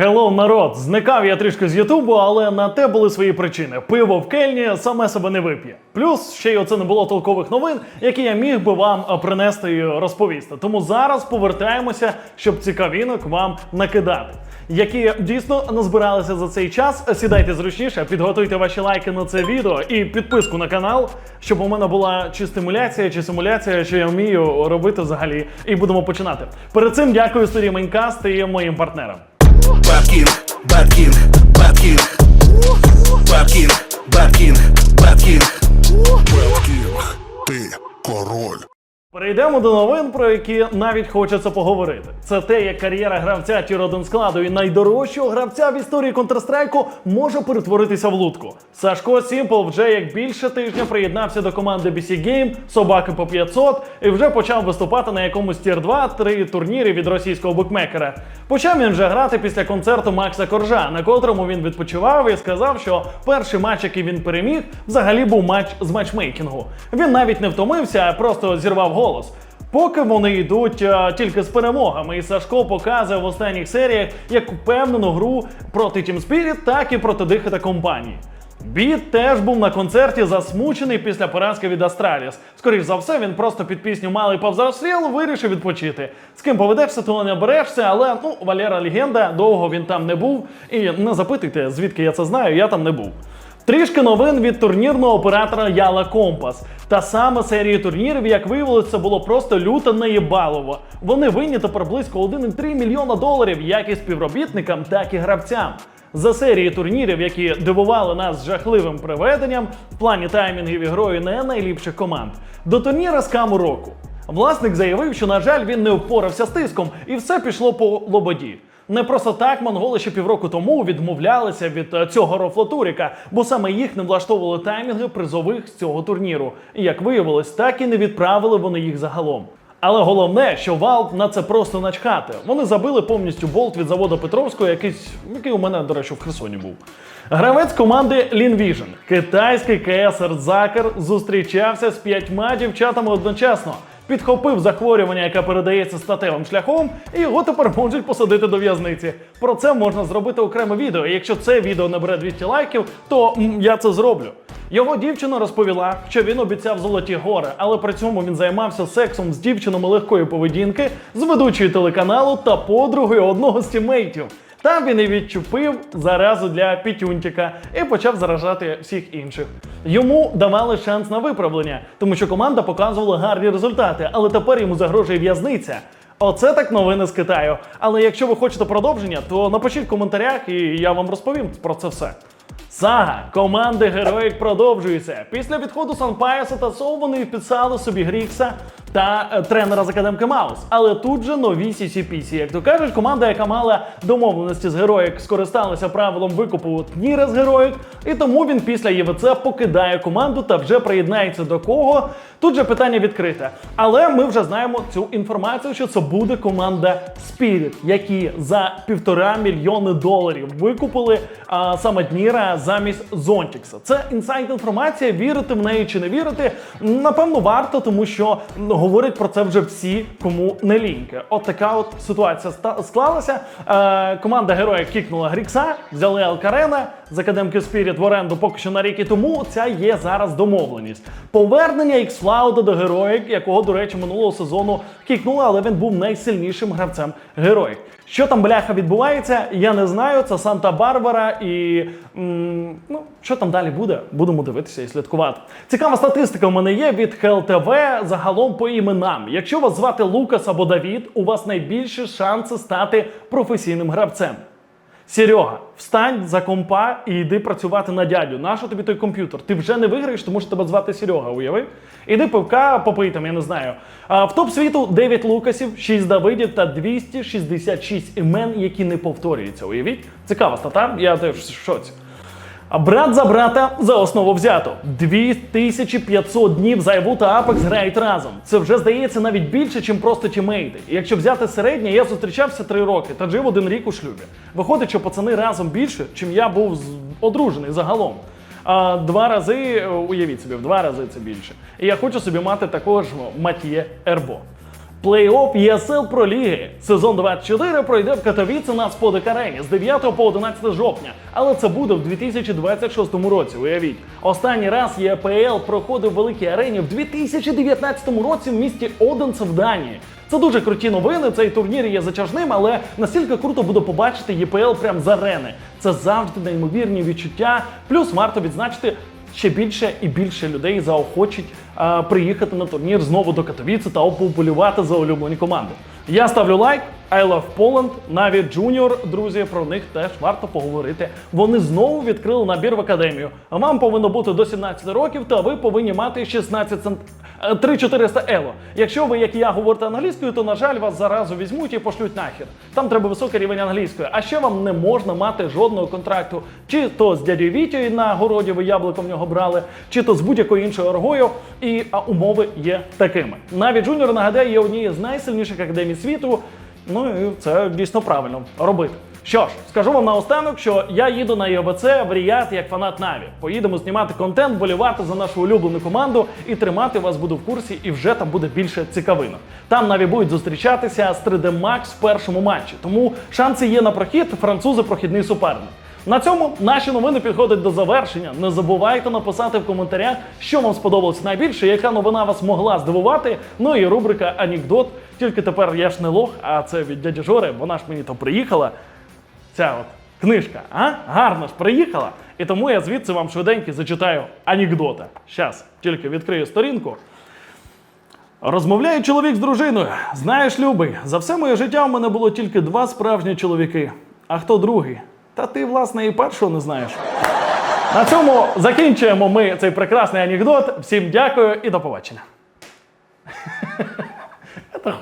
Хеллоу, народ! Зникав я трішки з Ютубу, але на те були свої причини. Пиво в кельні саме себе не вип'є. Плюс ще й оце не було толкових новин, які я міг би вам принести і розповісти. Тому зараз повертаємося, щоб цікавінок вам накидати. Які дійсно назбиралися за цей час. Сідайте зручніше, підготуйте ваші лайки на це відео і підписку на канал, щоб у мене була чи стимуляція, чи симуляція, що я вмію робити взагалі. І будемо починати. Перед цим дякую студії Майнкаст і моїм партнерам. Бабкінг, Бабкінг, Бабкінг, Бабкінг, Бабкінг, Бабкінг. Бабкінг, ты король. Перейдемо до новин, про які навіть хочеться поговорити. Це те, як кар'єра гравця Тір 1 складу і найдорожчого гравця в історії Counter-Strike може перетворитися в лутку. Сашко Сімпл вже як більше тижня приєднався до команди BC Game, собаки по 500, і вже почав виступати на якомусь тір 2-3 турнірі від російського букмекера. Почав він вже грати після концерту Макса Коржа, на котрому він відпочивав і сказав, що перший матч, який він переміг, взагалі був матч з матчмейкінгу. Він навіть не втомився, а просто зірвав голос. Поки вони йдуть а, тільки з перемогами, і Сашко показує в останніх серіях як впевнену гру проти Team Spirit, так і проти Дихи та компанії. Біт теж був на концерті засмучений після поразки від Астраліс. Скоріш за все, він просто під пісню Малий повзросліл вирішив відпочити. З ким поведешся, то не берешся, але ну Валера легенда, довго він там не був. І не запитуйте, звідки я це знаю, я там не був. Трішки новин від турнірного оператора Яла Компас. Та сама серія турнірів, як виявилося, було просто люто неєбалово. Вони винні тепер близько 1,3 мільйона доларів як і співробітникам, так і гравцям. За серії турнірів, які дивували нас жахливим приведенням в плані таймінгів і грою не найліпших команд, до турніра з каму року. Власник заявив, що, на жаль, він не впорався з тиском, і все пішло по лободі. Не просто так монголи ще півроку тому відмовлялися від е, цього рофлотуріка, бо саме їх не влаштовували таймінги призових з цього турніру. І як виявилось, так і не відправили вони їх загалом. Але головне, що Valve на це просто начхати. Вони забили повністю болт від заводу Петровського, якийсь, який у мене, до речі, в Херсоні був. Гравець команди Lean Vision, китайський КС Закер, зустрічався з п'ятьма дівчатами одночасно. Підхопив захворювання, яке передається статевим шляхом, і його тепер можуть посадити до в'язниці. Про це можна зробити окреме відео. І якщо це відео набере 200 лайків, то м, я це зроблю. Його дівчина розповіла, що він обіцяв золоті гори, але при цьому він займався сексом з дівчинами легкої поведінки, з ведучою телеканалу та подругою одного з тімейтів. Там він і відчупив заразу для Пітюнтіка і почав заражати всіх інших. Йому давали шанс на виправлення, тому що команда показувала гарні результати, але тепер йому загрожує в'язниця. Оце так новини з Китаю. Але якщо ви хочете продовження, то напишіть в коментарях, і я вам розповім про це все. Сага команди Героїк продовжується. Після відходу Санпаяса та Соу вони підписали собі Грікса та е, тренера з академки Маус. Але тут же нові CCPC. Як то кажуть, команда, яка мала домовленості з Героїк, скористалася правилом викупу Тніра з Героїк, і тому він після ЄВЦ покидає команду та вже приєднається до кого. Тут же питання відкрите. Але ми вже знаємо цю інформацію, що це буде команда Spirit, які за півтора мільйони доларів викупили а, саме Дніра замість Зонтікса. Це інсайд інформація. Вірити в неї чи не вірити, напевно, варто, тому що говорять про це вже всі, кому не ліньки. От така от ситуація склалася. Е, команда героя кікнула Грікса, взяли Алкарена з академки Spirit в оренду поки що на рік і тому. Ця є зараз домовленість. Повернення X-Cloud до героїк, якого, до речі, минулого сезону кікнули, але він був найсильнішим гравцем героїк. Що там бляха відбувається, я не знаю. Це Санта-Барбара і м, ну що там далі буде, будемо дивитися і слідкувати. Цікава статистика у мене є від ХЛТВ загалом по іменам. Якщо вас звати Лукас або Давід, у вас найбільші шанси стати професійним гравцем. Серега, встань за компа і йди працювати на дядю. Нащо тобі той комп'ютер? Ти вже не виграєш, тому що тебе звати Серега, уяви? Іди пивка попий там, я не знаю. А, в топ світу 9 Лукасів, 6 Давидів та 266 імен, які не повторюються. Уявіть? Цікава стата, я теж в шоці. А брат за брата за основу взято. 2500 днів Зайву та Апекс грають разом. Це вже здається навіть більше, ніж просто тімейти. І якщо взяти середнє, я зустрічався 3 роки та жив один рік у шлюбі. Виходить, що пацани разом більше, чим я був одружений загалом. А два рази, е, уявіть собі, в два рази це більше. І я хочу собі мати також Матіє Ербо. Плей-офф ЄСЛ Про Ліги. Сезон 24 пройде в Катовіці на Сподик Арені з 9 по 11 жовтня. Але це буде в 2026 році. Уявіть, останній раз ЄПЛ проходив в великій арені в 2019 році в місті Оденсе в Данії. Це дуже круті новини. Цей турнір є затяжним, але настільки круто буде побачити ЄПЛ прямо з арени. Це завжди неймовірні відчуття. Плюс варто відзначити. Ще більше і більше людей заохочуть а, приїхати на турнір знову до Катовіці та поболювати за улюблені команди. Я ставлю лайк. I love Poland, навіть Junior, друзі, про них теж варто поговорити. Вони знову відкрили набір в академію. Вам повинно бути до 17 років, та ви повинні мати 16 цент... е, 3400 ело. Якщо ви, як і я, говорите англійською, то на жаль вас заразу візьмуть і пошлють нахер. Там треба високий рівень англійської. А ще вам не можна мати жодного контракту, чи то з дядю Вітєю на городі ви яблуко в нього брали, чи то з будь-якою іншою оргою. І а, умови є такими. Навіть Junior, нагадаю, є однією з найсильніших академій світу. Ну і це дійсно правильно робити. Що ж, скажу вам наостанок, що я їду на ЄВЦ в Ріад як фанат Наві. Поїдемо знімати контент, болівати за нашу улюблену команду і тримати вас буду в курсі, і вже там буде більше цікавинок. Там Наві будуть зустрічатися з 3D Max в першому матчі, тому шанси є на прохід. Французи прохідний суперник. На цьому наші новини підходять до завершення. Не забувайте написати в коментарях, що вам сподобалось найбільше, яка новина вас могла здивувати. Ну і рубрика Анекдот. Тільки тепер я ж не лох, а це від дяді Жори, вона ж мені то приїхала. Ця от книжка, а? Гарно ж приїхала. І тому я звідси вам швиденько зачитаю анекдота. Щас, тільки відкрию сторінку. Розмовляє чоловік з дружиною. Знаєш, любий, за все моє життя у мене було тільки два справжні чоловіки. А хто другий? Та ти, власне, і першого не знаєш. На цьому закінчуємо ми цей прекрасний анекдот. Всім дякую і до побачення.